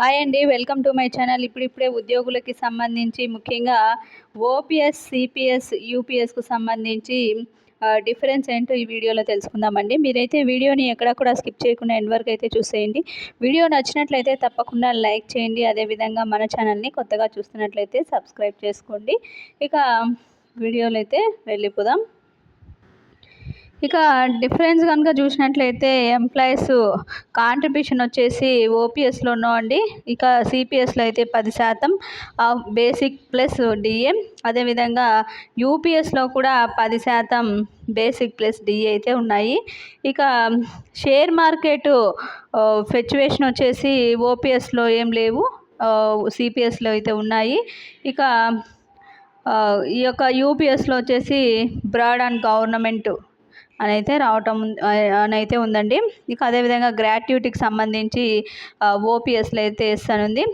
Hi అండి welcome to my channel. ఇప్పుడిప్పుడే ఉద్యోగులకి సంబంధించి ముఖ్యంగా ఓపీఎస్ సిపిఎస్ యూపీఎస్కు సంబంధించి డిఫరెన్స్ ఏంటో ఈ వీడియోలో తెలుసుకుందామండి మీరైతే వీడియోని ఎక్కడా కూడా స్కిప్ చేయకుండా ఎండ్ వరకు అయితే చూసేయండి. వీడియో నచ్చినట్లయితే తప్పకుండా లైక్ చేయండి. అదేవిధంగా మన ఛానల్ని కొత్తగా చూస్తున్నట్లయితే సబ్స్క్రైబ్ చేసుకోండి. ఇక వీడియోలో అయితే వెళ్ళిపోదాం. ఇక డిఫరెన్స్ కనుక చూసినట్లయితే ఎంప్లాయీస్ కాంట్రిబ్యూషన్ వచ్చేసి ఓపీఎస్లోనో అండి. ఇక సిపిఎస్లో అయితే పది శాతం బేసిక్ ప్లస్ డిఏ అదేవిధంగా యూపీఎస్లో కూడా పది శాతం బేసిక్ ప్లస్ డిఏ అయితే ఉన్నాయి. ఇక షేర్ మార్కెట్ ఫెచ్యువేషన్ వచ్చేసి ఓపీఎస్లో ఏం లేవు సిపిఎస్లో అయితే ఉన్నాయి. ఇక ఈ యొక్క యూపీఎస్లో వచ్చేసి బ్రాడ్ అండ్ గవర్నమెంట్ అని అయితే రావటం అని అయితే ఉందండి. ఇక అదేవిధంగా గ్రాట్యుటీకి సంబంధించి ఓపీఎస్లో అయితే ఎస్ ఉంది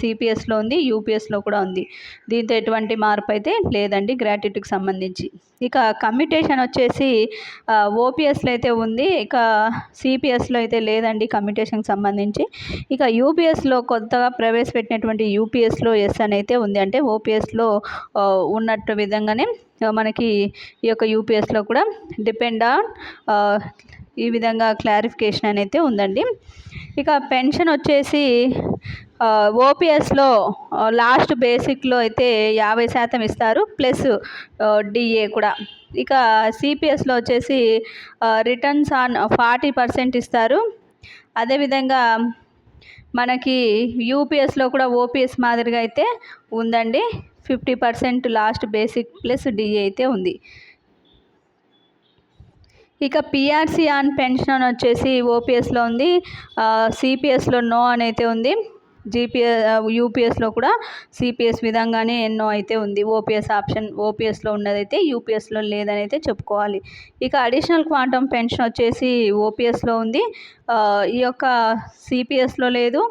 సిపిఎస్లో ఉంది యూపీఎస్లో కూడా ఉంది. దీంతో ఎటువంటి మార్పు అయితే లేదండి గ్రాట్యుటీకి సంబంధించి. ఇక కమ్యూటేషన్ వచ్చేసి ఓపీఎస్లో అయితే ఉంది ఇక సిపిఎస్లో అయితే లేదండి కమ్యూటేషన్కి సంబంధించి. ఇక యూపీఎస్లో కొత్తగా ప్రవేశపెట్టినటువంటి యూపీఎస్లో ఎస్ అని అయితే ఉంది. అంటే ఓపీఎస్లో ఉన్నట్టు విధంగానే మనకి ఈ యొక్క యూపీఎస్లో కూడా డిపెండ్ ఆన్ ఈ విధంగా క్లారిఫికేషన్ అనేది ఉందండి. ఇక పెన్షన్ వచ్చేసి ఓపీఎస్లో లాస్ట్ బేసిక్లో అయితే యాభై శాతం ఇస్తారు ప్లస్ డిఏ కూడా. ఇక సిపిఎస్లో వచ్చేసి రిటర్న్స్ ఆన్ ఫార్టీ పర్సెంట్ ఇస్తారు. అదేవిధంగా మనకి యూపీఎస్లో కూడా ఓపీఎస్ మాదిరిగా అయితే ఉందండి. Fifty percent last basic plus DA అయితే ఉంది. ఇక పిఆర్సీ ఆన్ పెన్షన్ వచ్చేసి ఓపీఎస్లో ఉంది. సిపిఎస్లో నో అని అయితే ఉంది. జీపీఎస్ యూపీఎస్లో కూడా సిపిఎస్ విధంగానే ఎన్నో అయితే ఉంది. ఓపీఎస్ ఆప్షన్ ఓపీఎస్లో ఉన్నదైతే యూపీఎస్లో లేదని అయితే చెప్పుకోవాలి. ఇక అడిషనల్ క్వాంటమ్ పెన్షన్ వచ్చేసి ఓపీఎస్లో ఉంది. ఈ యొక్క సిపిఎస్లో లేదు.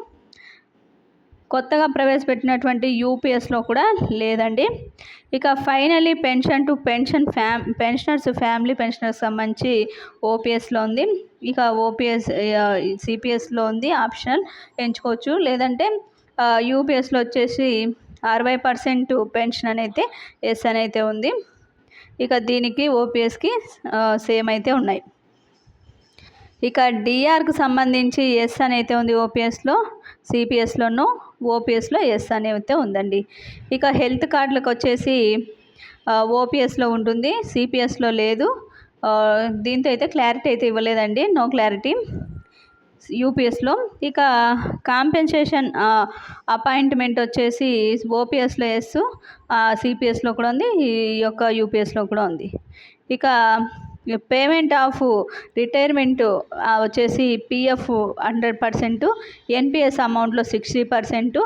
కొత్తగా ప్రవేశపెట్టినటువంటి యూపీఎస్లో కూడా లేదండి. ఇక finally pension to pension fam pensioners family pensioners సంబంధించి ఓపీఎస్లో ఉంది. ఇక ఓపీఎస్ సిపిఎస్లో ఉంది. ఆప్షనల్ ఎంచుకోవచ్చు. లేదంటే యూపీఎస్లో వచ్చేసి అరవై పర్సెంట్ పెన్షన్ అయితే ఎస్ అని అయితే ఉంది. ఇక దీనికి ఓపీఎస్కి సేమ్ అయితే ఉన్నాయి. ఇక డిఆర్కి సంబంధించి ఎస్ అని అయితే ఉంది ఓపీఎస్లో సిపిఎస్లోనూ. ఓపీఎస్లో ఎస్ అయితే ఉందండి. ఇక హెల్త్ కార్డులకు వచ్చేసి ఓపీఎస్లో ఉంటుంది సిపిఎస్లో లేదు. దీంతో అయితే క్లారిటీ అయితే ఇవ్వలేదండి. No clarity. యూపీఎస్లో ఇక కాంపెన్సేషన్ అపాయింట్మెంట్ వచ్చేసి ఓపీఎస్లో ఎస్ సిపిఎస్లో కూడా ఉంది ఈ యొక్క యూపీఎస్లో కూడా ఉంది. ఇక పేమెంట్ ఆఫ్ రిటైర్మెంట్ వచ్చేసి పిఎఫ్ హండ్రెడ్ పర్సెంట్ ఎన్పిఎస్ అమౌంట్లో సిక్స్టీ పర్సెంట్.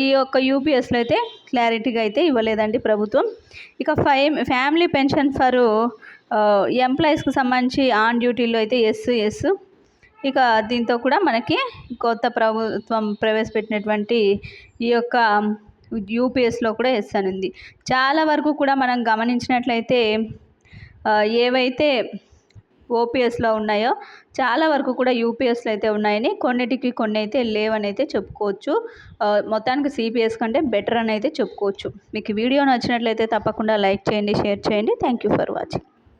ఈ యొక్క యూపీఎస్లో అయితే క్లారిటీగా అయితే ఇవ్వలేదండి ప్రభుత్వం. ఇక ఫై ఫ్యామిలీ పెన్షన్ ఫర్ ఎంప్లాయీస్కి సంబంధించి ఆన్ డ్యూటీలో అయితే ఎస్ ఎస్. ఇక దీంతో కూడా మనకి కొత్త ప్రభుత్వం ప్రవేశపెట్టినటువంటి ఈ యొక్క యూపీఎస్లో కూడా ఎస్ అని ఉంది చాలా వరకు కూడా మనం గమనించినట్లయితే ఏవైతే ఓపీఎస్లో ఉన్నాయో చాలా వరకు కూడా యూపీఎస్లో అయితే ఉన్నాయని కొన్నిటికి కొన్ని అయితే లేవని అయితే చెప్పుకోవచ్చు మొత్తానికి సిపిఎస్ కంటే బెటర్ అని అయితే చెప్పుకోవచ్చు. మీకు వీడియో నచ్చినట్లయితే తప్పకుండా లైక్ చేయండి షేర్ చేయండి. Thank you for watching.